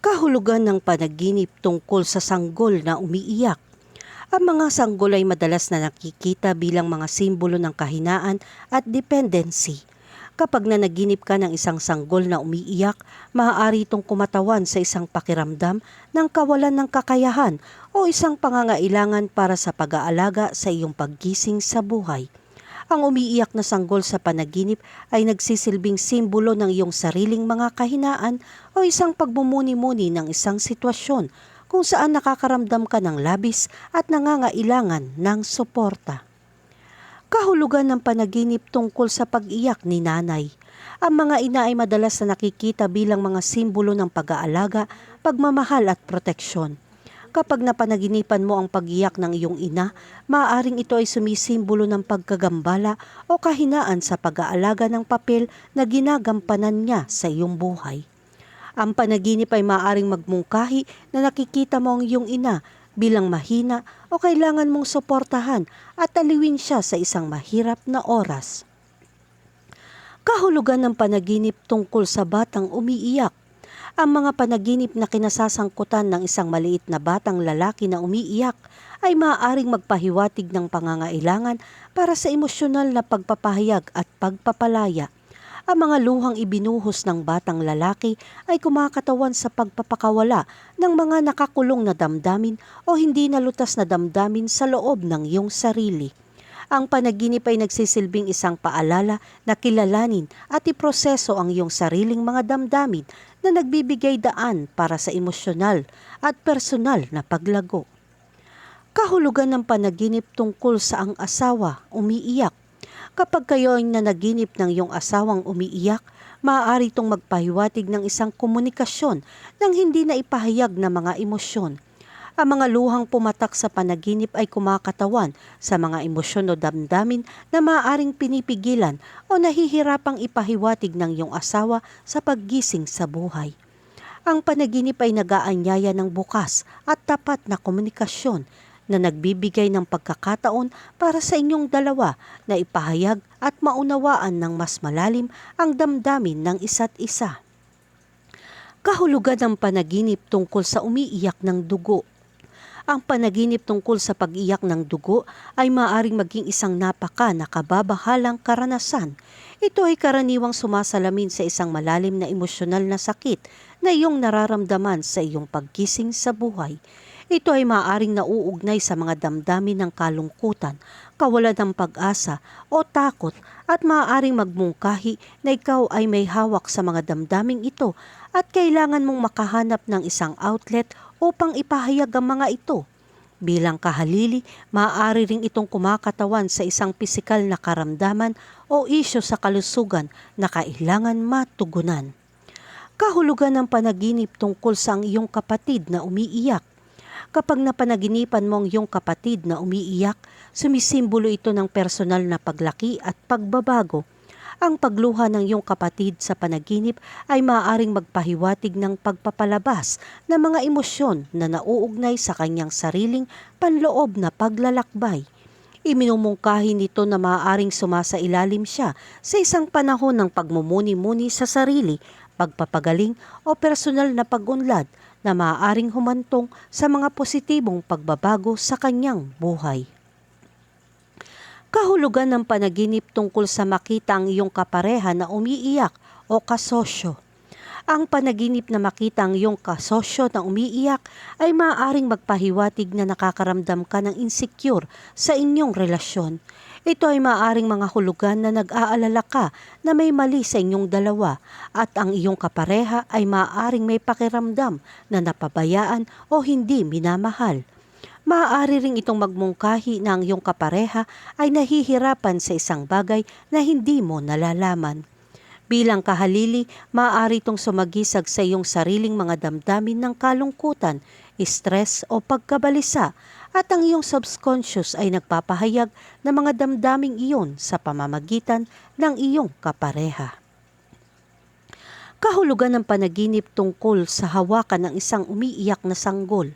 kahulugan ng panaginip tungkol sa sanggol na umiiyak. Ang mga sanggol ay madalas na nakikita bilang mga simbolo ng kahinaan at dependency. Kapag nanaginip ka ng isang sanggol na umiiyak, maaari itong kumatawan sa isang pakiramdam ng kawalan ng kakayahan o isang pangangailangan para sa pag-aalaga sa iyong paggising sa buhay. Ang umiiyak na sanggol sa panaginip ay nagsisilbing simbolo ng iyong sariling mga kahinaan o isang pagmumuni-muni ng isang sitwasyon kung saan nakakaramdam ka ng labis at nangangailangan ng suporta. Kahulugan ng panaginip tungkol sa pag-iyak ni nanay. Ang mga ina ay madalas na nakikita bilang mga simbolo ng pag-aalaga, pagmamahal at proteksyon. Kapag napanaginipan mo ang pag-iyak ng iyong ina, maaaring ito ay sumisimbolo ng pagkagambala o kahinaan sa pag-aalaga ng papel na ginagampanan niya sa iyong buhay. Ang panaginip ay maaaring magmungkahi na nakikita mo ang iyong ina bilang mahina o kailangan mong suportahan at aliwin siya sa isang mahirap na oras. Kahulugan ng panaginip tungkol sa batang umiiyak. Ang mga panaginip na kinasasangkutan ng isang maliit na batang lalaki na umiiyak ay maaaring magpahiwatig ng pangangailangan para sa emosyonal na pagpapahayag at pagpapalaya. Ang mga luhang ibinuhos ng batang lalaki ay kumakatawan sa pagpapakawala ng mga nakakulong na damdamin o hindi nalutas na damdamin sa loob ng iyong sarili. Ang panaginip ay nagsisilbing isang paalala na kilalanin at iproseso ang iyong sariling mga damdamin na nagbibigay daan para sa emosyonal at personal na paglago. Kahulugan ng panaginip tungkol sa ang asawa umiiyak Kapag kayo ay nanaginip ng iyong asawang umiiyak, maaari itong magpahiwatig ng isang komunikasyon ng hindi na ipahayag na mga emosyon. Ang mga luhang pumatak sa panaginip ay kumakatawan sa mga emosyon o damdamin na maaaring pinipigilan o nahihirapang ipahiwatig ng iyong asawa sa paggising sa buhay. Ang panaginip ay nagaanyaya ng bukas at tapat na komunikasyon na nagbibigay ng pagkakataon para sa inyong dalawa na ipahayag at maunawaan ng mas malalim ang damdamin ng isa't isa. Kahulugan ng panaginip tungkol sa umiiyak ng dugo. Ang panaginip tungkol sa pag-iyak ng dugo ay maaaring maging isang napaka nakababahalang karanasan. Ito ay karaniwang sumasalamin sa isang malalim na emosyonal na sakit na iyong nararamdaman sa iyong pagkising sa buhay. Ito ay maaaring nauugnay sa mga damdamin ng kalungkutan, kawalan ng pag-asa o takot at maaaring magmungkahi na ikaw ay may hawak sa mga damdaming ito at kailangan mong makahanap ng isang outlet upang ipahayag ang mga ito. Bilang kahalili, maaari ring itong kumakatawan sa isang pisikal na karamdaman o isyo sa kalusugan na kailangan matugunan. Kahulugan ng panaginip tungkol sa ang iyong kapatid na umiiyak Kapag napanaginipan mo ang iyong kapatid na umiiyak, sumisimbolo ito ng personal na paglaki at pagbabago. Ang pagluha ng iyong kapatid sa panaginip ay maaaring magpahiwatig ng pagpapalabas ng mga emosyon na nauugnay sa kanyang sariling panloob na paglalakbay. Iminumungkahi nito na maaaring sumasailalim siya sa isang panahon ng pagmumuni-muni sa sarili, pagpapagaling o personal na pagunlad na maaaring humantong sa mga positibong pagbabago sa kanyang buhay. Kahulugan ng panaginip tungkol sa makita ang iyong kapareha na umiiyak o kasosyo. Ang panaginip na makita ang iyong kasosyo na umiiyak ay maaaring magpahiwatig na nakakaramdam ka ng insecure sa inyong relasyon ito ay maaring mga hulugan na nag-aalala ka na may mali sa inyong dalawa at ang iyong kapareha ay maaring may pakiramdam na napabayaan o hindi minamahal. Maaari ring itong magmungkahi na ang iyong kapareha ay nahihirapan sa isang bagay na hindi mo nalalaman. Bilang kahalili, maaari itong sumagisag sa iyong sariling mga damdamin ng kalungkutan, stress o pagkabalisa at ang iyong subconscious ay nagpapahayag ng mga damdaming iyon sa pamamagitan ng iyong kapareha. Kahulugan ng panaginip tungkol sa hawakan ng isang umiiyak na sanggol.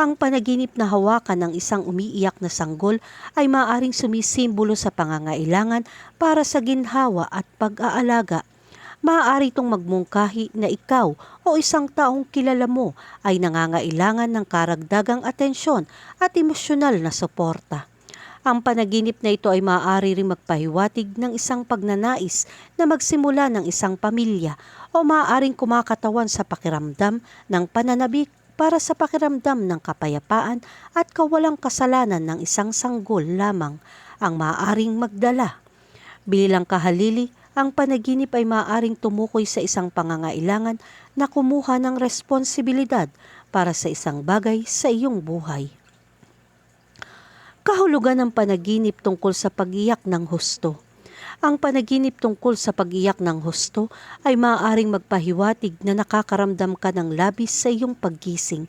Ang panaginip na hawakan ng isang umiiyak na sanggol ay maaaring sumisimbolo sa pangangailangan para sa ginhawa at pag-aalaga Maaari itong magmungkahi na ikaw o isang taong kilala mo ay nangangailangan ng karagdagang atensyon at emosyonal na suporta. Ang panaginip na ito ay maaari ring magpahiwatig ng isang pagnanais na magsimula ng isang pamilya o maaaring kumakatawan sa pakiramdam ng pananabik para sa pakiramdam ng kapayapaan at kawalang kasalanan ng isang sanggol lamang ang maaaring magdala. Bilang kahalili, ang panaginip ay maaaring tumukoy sa isang pangangailangan na kumuha ng responsibilidad para sa isang bagay sa iyong buhay. Kahulugan ng panaginip tungkol sa pagiyak ng husto. Ang panaginip tungkol sa pagiyak ng husto ay maaaring magpahiwatig na nakakaramdam ka ng labis sa iyong paggising.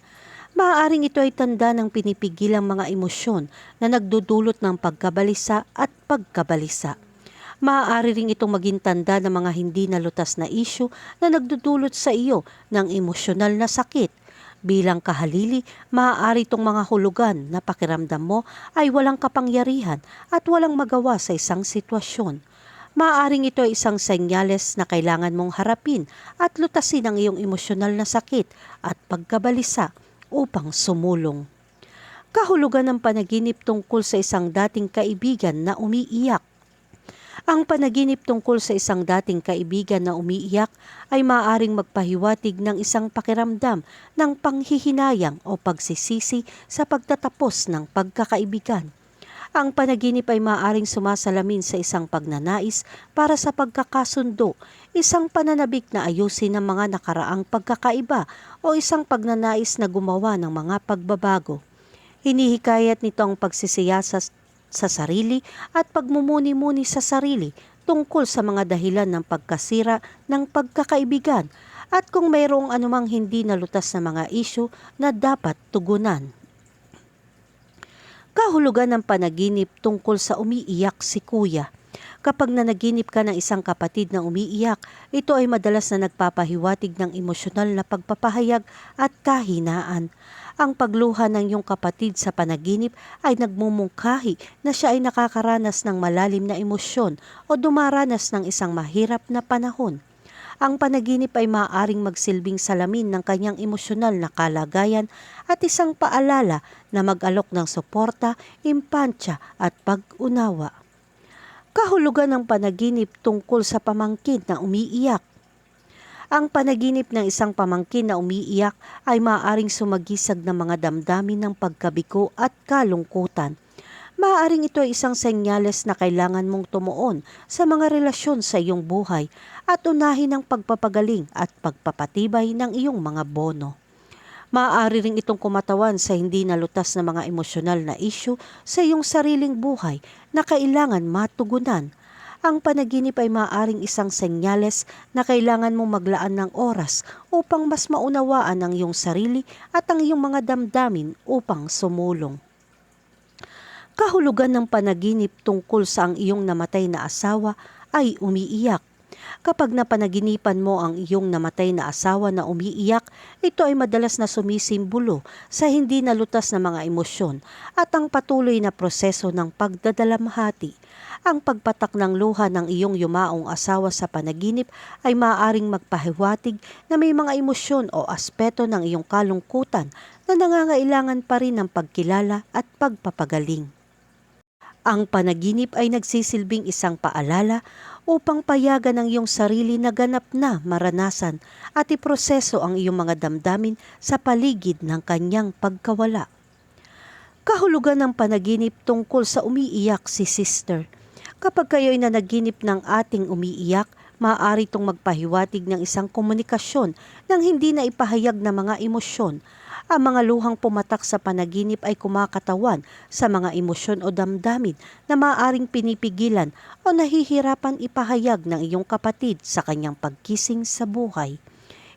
Maaaring ito ay tanda ng pinipigilang mga emosyon na nagdudulot ng pagkabalisa at pagkabalisa. Maaari ring itong maging tanda ng mga hindi nalutas na isyu na nagdudulot sa iyo ng emosyonal na sakit Bilang kahalili, maaari itong mga hulugan na pakiramdam mo ay walang kapangyarihan at walang magawa sa isang sitwasyon. Maaring ito ay isang senyales na kailangan mong harapin at lutasin ang iyong emosyonal na sakit at pagkabalisa upang sumulong. Kahulugan ng panaginip tungkol sa isang dating kaibigan na umiiyak ang panaginip tungkol sa isang dating kaibigan na umiiyak ay maaaring magpahiwatig ng isang pakiramdam ng panghihinayang o pagsisisi sa pagtatapos ng pagkakaibigan. Ang panaginip ay maaaring sumasalamin sa isang pagnanais para sa pagkakasundo, isang pananabik na ayusin ang mga nakaraang pagkakaiba o isang pagnanais na gumawa ng mga pagbabago. Hinihikayat nito ang pagsisiyasat sa sarili at pagmumuni-muni sa sarili tungkol sa mga dahilan ng pagkasira ng pagkakaibigan at kung mayroong anumang hindi nalutas na mga isyu na dapat tugunan. Kahulugan ng panaginip tungkol sa umiiyak si kuya. Kapag nanaginip ka ng isang kapatid na umiiyak, ito ay madalas na nagpapahiwatig ng emosyonal na pagpapahayag at kahinaan. Ang pagluha ng iyong kapatid sa panaginip ay nagmumungkahi na siya ay nakakaranas ng malalim na emosyon o dumaranas ng isang mahirap na panahon. Ang panaginip ay maaaring magsilbing salamin ng kanyang emosyonal na kalagayan at isang paalala na mag-alok ng suporta, impansya at pag-unawa. Kahulugan ng panaginip tungkol sa pamangkin na umiiyak ang panaginip ng isang pamangkin na umiiyak ay maaaring sumagisag ng mga damdamin ng pagkabiko at kalungkutan. Maaaring ito ay isang senyales na kailangan mong tumuon sa mga relasyon sa iyong buhay at unahin ang pagpapagaling at pagpapatibay ng iyong mga bono. Maaari ring itong kumatawan sa hindi nalutas na mga emosyonal na isyu sa iyong sariling buhay na kailangan matugunan ang panaginip ay maaaring isang senyales na kailangan mong maglaan ng oras upang mas maunawaan ang iyong sarili at ang iyong mga damdamin upang sumulong. Kahulugan ng panaginip tungkol sa ang iyong namatay na asawa ay umiiyak. Kapag napanaginipan mo ang iyong namatay na asawa na umiiyak, ito ay madalas na sumisimbolo sa hindi nalutas na mga emosyon at ang patuloy na proseso ng pagdadalamhati ang pagpatak ng luha ng iyong yumaong asawa sa panaginip ay maaaring magpahiwatig na may mga emosyon o aspeto ng iyong kalungkutan na nangangailangan pa rin ng pagkilala at pagpapagaling. Ang panaginip ay nagsisilbing isang paalala upang payagan ang iyong sarili na ganap na maranasan at iproseso ang iyong mga damdamin sa paligid ng kanyang pagkawala. Kahulugan ng panaginip tungkol sa umiiyak si sister – Kapag kayo'y nanaginip ng ating umiiyak, maaari itong magpahiwatig ng isang komunikasyon ng hindi na ipahayag na mga emosyon. Ang mga luhang pumatak sa panaginip ay kumakatawan sa mga emosyon o damdamin na maaaring pinipigilan o nahihirapan ipahayag ng iyong kapatid sa kanyang pagkising sa buhay.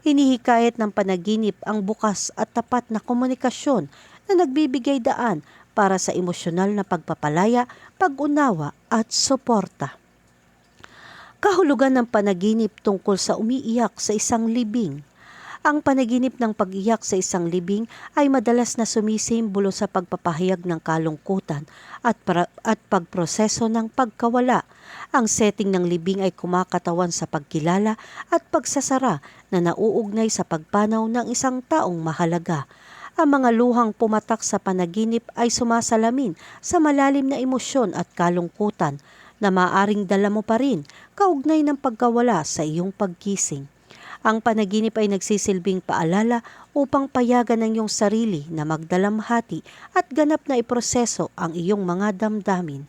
Hinihikayat ng panaginip ang bukas at tapat na komunikasyon na nagbibigay daan para sa emosyonal na pagpapalaya, pag-unawa at suporta. Kahulugan ng panaginip tungkol sa umiiyak sa isang libing. Ang panaginip ng pag-iyak sa isang libing ay madalas na sumisimbolo sa pagpapahayag ng kalungkutan at, para- at pagproseso ng pagkawala. Ang setting ng libing ay kumakatawan sa pagkilala at pagsasara na nauugnay sa pagpanaw ng isang taong mahalaga. Ang mga luhang pumatak sa panaginip ay sumasalamin sa malalim na emosyon at kalungkutan na maaring dala mo pa rin kaugnay ng pagkawala sa iyong pagkising. Ang panaginip ay nagsisilbing paalala upang payagan ng iyong sarili na magdalamhati at ganap na iproseso ang iyong mga damdamin.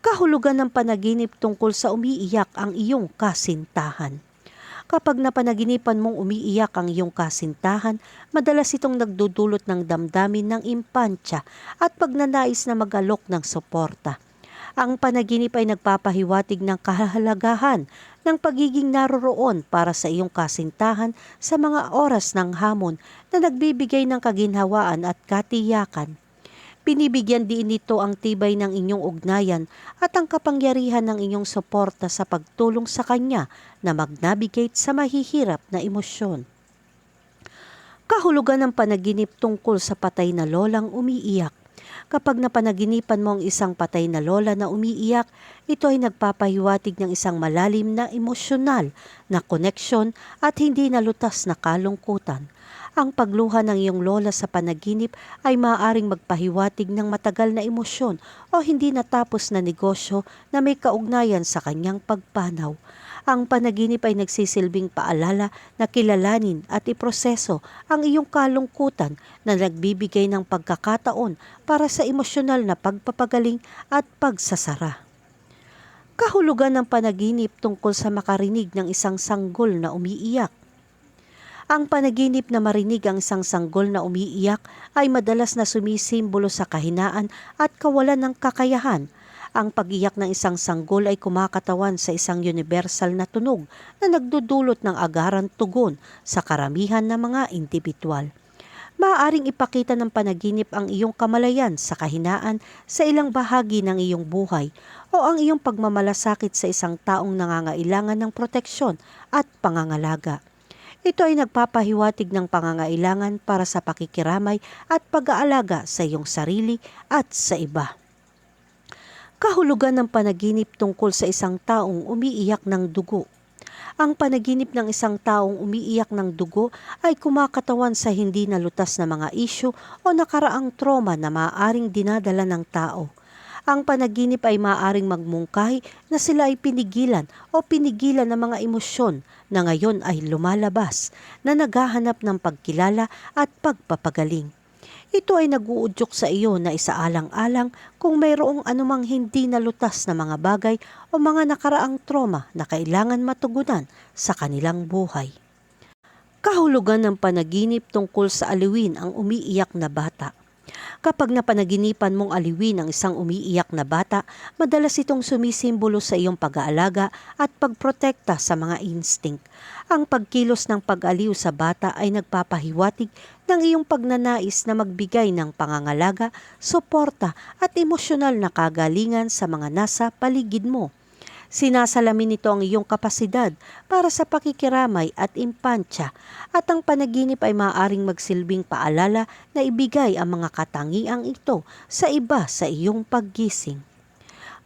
Kahulugan ng panaginip tungkol sa umiiyak ang iyong kasintahan. Kapag napanaginipan mong umiiyak ang iyong kasintahan, madalas itong nagdudulot ng damdamin ng impantya at pagnanais na mag-alok ng suporta. Ang panaginip ay nagpapahiwatig ng kahalagahan ng pagiging naroroon para sa iyong kasintahan sa mga oras ng hamon na nagbibigay ng kaginhawaan at katiyakan. Binibigyan din nito ang tibay ng inyong ugnayan at ang kapangyarihan ng inyong suporta sa pagtulong sa kanya na mag-navigate sa mahihirap na emosyon. Kahulugan ng panaginip tungkol sa patay na lolang umiiyak. Kapag napanaginipan mo ang isang patay na lola na umiiyak, ito ay nagpapahiwatig ng isang malalim na emosyonal na koneksyon at hindi nalutas na kalungkutan. Ang pagluha ng iyong lola sa panaginip ay maaaring magpahiwatig ng matagal na emosyon o hindi natapos na negosyo na may kaugnayan sa kanyang pagpanaw. Ang panaginip ay nagsisilbing paalala na kilalanin at iproseso ang iyong kalungkutan na nagbibigay ng pagkakataon para sa emosyonal na pagpapagaling at pagsasara. Kahulugan ng panaginip tungkol sa makarinig ng isang sanggol na umiiyak. Ang panaginip na marinig ang isang sanggol na umiiyak ay madalas na sumisimbolo sa kahinaan at kawalan ng kakayahan. Ang pag-iyak ng isang sanggol ay kumakatawan sa isang universal na tunog na nagdudulot ng agaran tugon sa karamihan ng mga individual. Maaaring ipakita ng panaginip ang iyong kamalayan sa kahinaan sa ilang bahagi ng iyong buhay o ang iyong pagmamalasakit sa isang taong nangangailangan ng proteksyon at pangangalaga. Ito ay nagpapahiwatig ng pangangailangan para sa pakikiramay at pag-aalaga sa iyong sarili at sa iba. Kahulugan ng panaginip tungkol sa isang taong umiiyak ng dugo. Ang panaginip ng isang taong umiiyak ng dugo ay kumakatawan sa hindi nalutas na mga isyu o nakaraang trauma na maaaring dinadala ng tao. Ang panaginip ay maaaring magmungkahi na sila ay pinigilan o pinigilan ng mga emosyon na ngayon ay lumalabas na naghahanap ng pagkilala at pagpapagaling. Ito ay naguudyok sa iyo na isaalang-alang kung mayroong anumang hindi nalutas na mga bagay o mga nakaraang trauma na kailangan matugunan sa kanilang buhay. Kahulugan ng panaginip tungkol sa aliwin ang umiiyak na bata. Kapag napanaginipan mong aliwin ang isang umiiyak na bata, madalas itong sumisimbolo sa iyong pag-aalaga at pagprotekta sa mga instinct. Ang pagkilos ng pag-aliw sa bata ay nagpapahiwatig ng iyong pagnanais na magbigay ng pangangalaga, suporta at emosyonal na kagalingan sa mga nasa paligid mo. Sinasalamin nito ang iyong kapasidad para sa pakikiramay at impantya at ang panaginip ay maaaring magsilbing paalala na ibigay ang mga katangiang ito sa iba sa iyong paggising.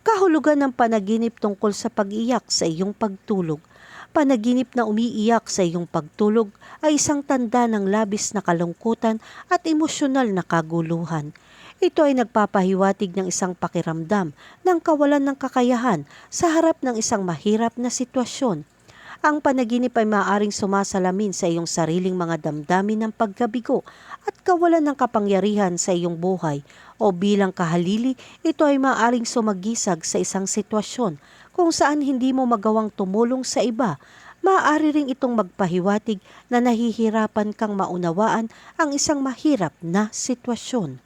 Kahulugan ng panaginip tungkol sa pag-iyak sa iyong pagtulog. Panaginip na umiiyak sa iyong pagtulog ay isang tanda ng labis na kalungkutan at emosyonal na kaguluhan. Ito ay nagpapahiwatig ng isang pakiramdam ng kawalan ng kakayahan sa harap ng isang mahirap na sitwasyon. Ang panaginip ay maaaring sumasalamin sa iyong sariling mga damdamin ng pagkabigo at kawalan ng kapangyarihan sa iyong buhay o bilang kahalili, ito ay maaaring sumagisag sa isang sitwasyon kung saan hindi mo magawang tumulong sa iba maaari ring itong magpahiwatig na nahihirapan kang maunawaan ang isang mahirap na sitwasyon.